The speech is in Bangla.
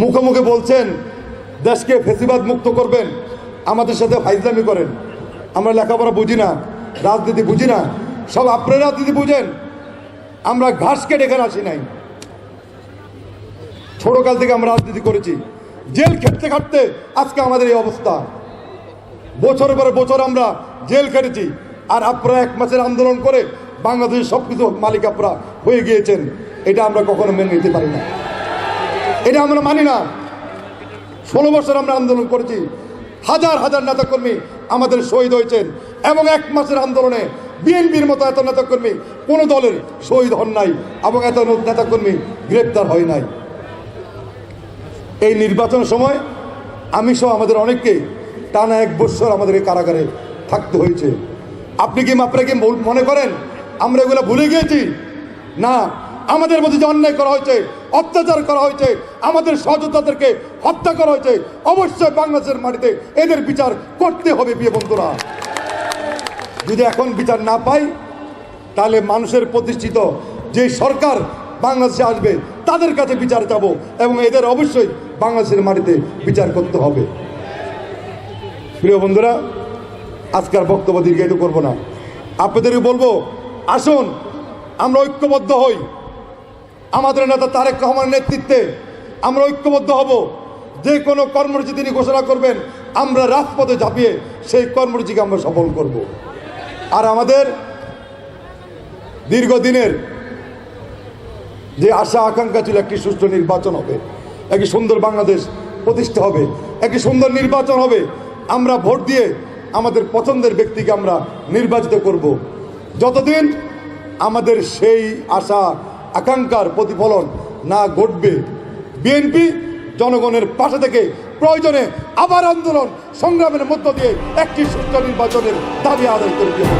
মুখে মুখে বলছেন, দেশকে ফেসিবাদ মুক্ত করবেন, আমাদের সাথে ফাইজলামি করেন। আমরা লেখাপড়া বুঝি না, রাজনীতি বুঝি না, সব আপনারা রাজনীতি বুঝেন। আমরা ঘাস কেটে আসি নাই। ছোটকাল থেকে আমরা রাজনীতি করেছি। জেল খেটতে খাটতে আজকে আমাদের এই অবস্থা। বছরের পরে বছর আমরা জেল খেটেছি, আর আপনারা এক মাসের আন্দোলন করে বাংলাদেশের সব কিছু মালিক আপনারা হয়ে গিয়েছেন। এটা আমরা কখনো মেনে নিতে পারি না। এটা আমরা মানি না। ষোলো বছর আমরা আন্দোলন করেছি। হাজার হাজার নেতাকর্মী আমাদের শহীদ হয়েছেন এবং এক মাসের আন্দোলনে বিএনপির মতো এত নেতাকর্মী কোনো দলের শহীদ হন নাই এবং এত নেতাকর্মী গ্রেপ্তার হয় নাই। এই নির্বাচনের সময় আমি সহ আমাদের অনেককে টানা এক বছর আমাদের কারাগারে থাকতে হয়েছে। আপনি কি আপনারা কি মনে করেন? আমরা এগুলো ভুলে গিয়েছি? না, আমাদের মধ্যে যে অন্যায় করা হয়েছে অত্যাচার করা হয়েছে, আমাদের সহযোদ্ধাদেরকে হত্যা করা হয়েছে, অবশ্যই বাংলাদেশের মাটিতে এদের বিচার করতে হবে বিয়ে বন্ধুরা। যদি এখন বিচার না পাই, তাহলে মানুষের প্রতিষ্ঠিত যে সরকার বাংলাদেশে আসবে, তাদের কাছে বিচার যাব এবং এদের অবশ্যই বাংলাদেশের মাটিতে বিচার করতে হবে। প্রিয় বন্ধুরা, আজকের বক্তব্য দীর্ঘায়িত করব না। আপনাদেরকে বলব, আসুন, আমরা ঐক্যবদ্ধ হই। আমাদের নেতা তারেক রহমানের নেতৃত্বে আমরা ঐক্যবদ্ধ হব। যে কোনো কর্মসূচি তিনি ঘোষণা করবেন, আমরা রাজপথে ঝাঁপিয়ে সেই কর্মসূচিকে আমরা সফল করব। আর আমাদের দীর্ঘদিনের যে আশা, আকাঙ্ক্ষা ছিল, একটি সুষ্ঠু নির্বাচন হবে, একটি সুন্দর বাংলাদেশ প্রতিষ্ঠা হবে, একটি সুন্দর নির্বাচন হবে, আমরা ভোট দিয়ে আমাদের পছন্দের ব্যক্তিকে আমরা নির্বাচিত করব। যতদিন আমাদের সেই আশা আকাঙ্ক্ষার প্রতিফলন না ঘটবে। বিএনপি জনগণের পাশে থেকে প্রয়োজনে আবার আন্দোলন সংগ্রামের মধ্য দিয়ে একটি সুষ্ঠু নির্বাচনের দাবি আদায় করে দিয়ে